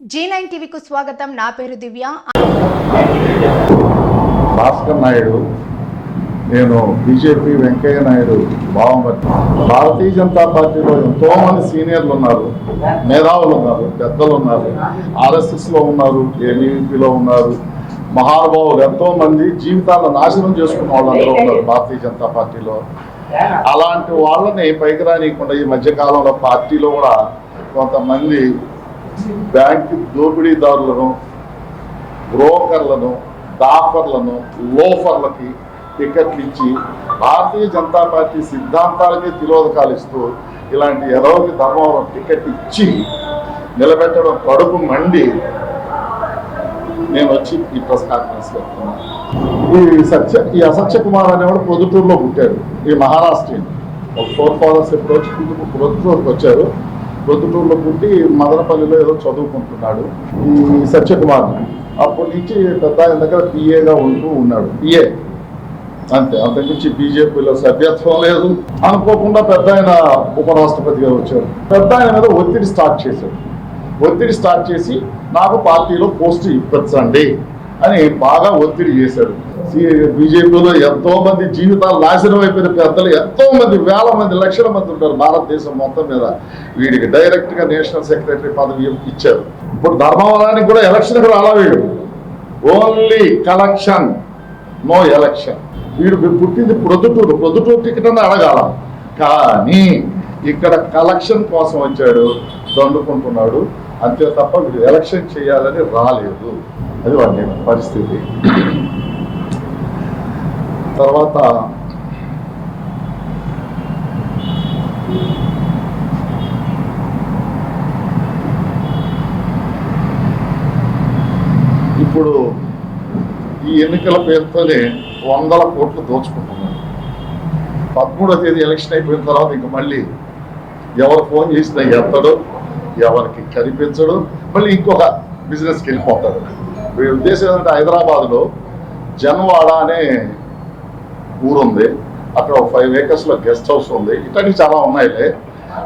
G nine టీవీకు స్వాగతం. నా పేరు దివ్య. భాస్కర్ నాయుడు. నేను బీజేపీ వెంకయ్య నాయుడు బావమతి. భారతీయ జనతా పార్టీలో ఎంతో మంది సీనియర్లు ఉన్నారు మేధావులు ఉన్నారు పెద్దలు ఉన్నారు ఆర్ఎస్ఎస్లో ఉన్నారు ఏబీవీపీలో ఉన్నారు. మహానుభావులు ఎంతో మంది జీవితాలను నాశనం చేసుకున్న వాళ్ళందరూ ఉన్నారు భారతీయ జనతా పార్టీలో. అలాంటి వాళ్ళని పైకి రానియకుండా ఈ మధ్యకాలంలో పార్టీలో కూడా కొంతమంది బ్యాంకు దోపిడీదారులను బ్రోకర్లను డాఫర్లను లోఫర్లకి టికెట్లు ఇచ్చి భారతీయ జనతా పార్టీ సిద్ధాంతాలకే తిరోధకాలు ఇస్తూ ఇలాంటి ఎదవకి ధర్మవరం టికెట్ ఇచ్చి నిలబెట్టడం కడుపు మండి నేను వచ్చి ఈ ప్రెస్ కాన్ఫరెన్స్ పెడుతున్నాను ఈ సత్య ఈ అసత్య కుమార్ అనేవాడు పొద్దుటూరులో పుట్టాడు ఈ మహారాష్ట్రీయుడు. ఒక ఫోర్ ఫాదర్స్ ఎప్పుడు వచ్చి పొద్దుటూరుకి వచ్చారు. పొద్దుటూరులో పుట్టి మదనపల్లిలో ఏదో చదువుకుంటున్నాడు. ఈ సత్యకుమార్ అప్పటి నుంచి పెద్ద ఆయన దగ్గర పిఏగా ఉంటూ ఉన్నాడు. పిఏ అంతే అంతకుమించి బీజేపీలో సభ్యత్వం లేదు. అనుకోకుండా పెద్ద ఆయన ఉపరాష్ట్రపతిగా వచ్చాడు. పెద్ద ఆయన మీద ఒత్తిడి స్టార్ట్ చేశాడు. ఒత్తిడి స్టార్ట్ చేసి నాకు పార్టీలో పోస్ట్ ఇప్పించండి. అని బాగా ఒత్తిడి చేశాడు. బీజేపీలో ఎంతో మంది జీవితాలు నాశనం అయిపోయిన పెద్దలు ఎంతో మంది వేల మంది లక్షల మంది ఉంటారు భారతదేశం మొత్తం మీద. వీడికి డైరెక్ట్గా నేషనల్ సెక్రటరీ పదవి ఇచ్చారు. ఇప్పుడు ధర్మవరానికి కూడా ఎలక్షన్ రాలా వీడు ఓన్లీ కలెక్షన్ నో ఎలక్షన్ వీడు పుట్టింది ప్రొద్దుటూరు. ప్రొద్దుటూరు టికెట్ అని అడగాల. కానీ ఇక్కడ కలెక్షన్ కోసం వచ్చాడు దండుకుంటున్నాడు. అంతే తప్ప వీళ్ళు ఎలక్షన్ చేయాలని రాలేదు. అది వాడి పరిస్థితి. తర్వాత ఇప్పుడు ఈ ఎన్నికల పేరుతోనే వందల కోట్లు దోచుకుంటున్నారు. పదమూడో తేదీ ఎలక్షన్ అయిపోయిన తర్వాత ఇంక మళ్ళీ ఎవరు ఫోన్ చేసినా ఎత్తడు. ఎవరికి కనిపించడు. మళ్ళీ ఇంకొక బిజినెస్కి వెళ్ళిపోతాడు. వీడి ఉద్దేశం ఏంటంటే హైదరాబాద్లో జన్వాడ అనే ఊరుంది. అక్కడ ఒక ఫైవ్ ఏకర్స్లో గెస్ట్ హౌస్ ఉంది. ఇట్లాంటివి చాలా ఉన్నాయిలే.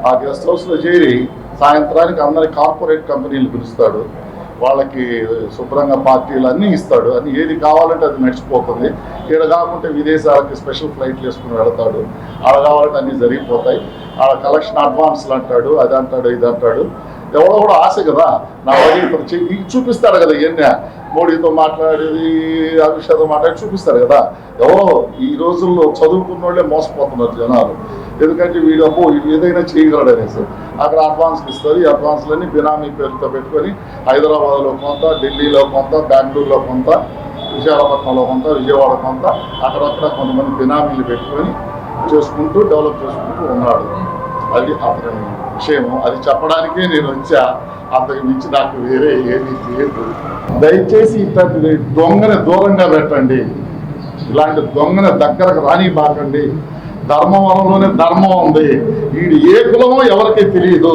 ఆ గెస్ట్ హౌస్లో చేరి సాయంత్రానికి అందరి కార్పొరేట్ కంపెనీలు పిలుస్తాడు. వాళ్ళకి శుభ్రంగా పార్టీలు అన్నీ ఇస్తాడు. అని ఏది కావాలంటే అది నడిచిపోతుంది ఇక్కడ కాకుంటే విదేశాలకి స్పెషల్ ఫ్లైట్లు వేసుకుని వెళ్తాడు. ఆడ కావాలంటే అన్నీ జరిగిపోతాయి. ఆడ కలెక్షన్ అడ్వాన్స్లు అంటాడు అది అంటాడు ఇది అంటాడు. ఎవడో కూడా ఆశ కదా నా వల్ల చెయ్యి- చూపిస్తాడు కదా ఇవన్నీ మోడీతో మాట్లాడేది అమిత్షాతో మాట్లాడి చూపిస్తారు కదా. ఎవరో ఈ రోజుల్లో చదువుకున్న వాళ్ళే మోసపోతున్నారు జనాలు. ఎందుకంటే వీడు అప్పు ఏదైనా చేయగలడు అనేసి అక్కడ అడ్వాన్స్లు ఇస్తారు. ఈ అడ్వాన్స్లన్నీ బినామీ పేరుతో పెట్టుకొని హైదరాబాద్లో కొంత ఢిల్లీలో కొంత బెంగళూరులో కొంత విశాఖపట్నంలో కొంత విజయవాడ కొంత అక్కడక్కడ కొంతమంది బినామీలు పెట్టుకొని చేసుకుంటూ డెవలప్ చేసుకుంటూ ఉన్నాడు. అది అతని విషయం అది చెప్పడానికే నేను వచ్చా. అంతకు మించి నాకు వేరే ఏమీ లేదు. దయచేసి ఇట్లాంటి దొంగని దూరంగా పెట్టండి. ఇలాంటి దొంగని దగ్గరకు రాని బాకండి ధర్మవరంలోనే ధర్మం ఉంది. వీడు ఏ కులమో ఎవరికి తెలియదు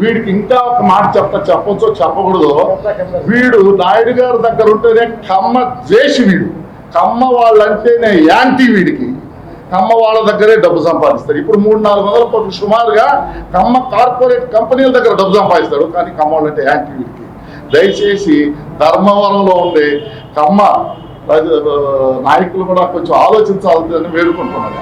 వీడికి ఇంకా ఒక మాట చెప్తా చెప్పొచ్చో చెప్పకూడదు వీడు నాయుడు గారి దగ్గర ఉంటేనే కమ్మ ద్వేషి వీడు. కమ్మ వాళ్ళంటేనే యాంటీ వీడికి. కమ్మ వాళ్ళ దగ్గరే డబ్బు సంపాదిస్తారు. ఇప్పుడు మూడు నాలుగు వందల కోట్లు సుమారుగా కమ్మ కార్పొరేట్ కంపెనీల దగ్గర డబ్బు సంపాదిస్తాడు కానీ కమ్మ వాళ్ళంటే యాంటీ వీడికి. దయచేసి ధర్మవరంలో ఉండే కమ్మ నాయకులు కూడా కొంచెం ఆలోచించాలని వేడుకుంటున్నాను.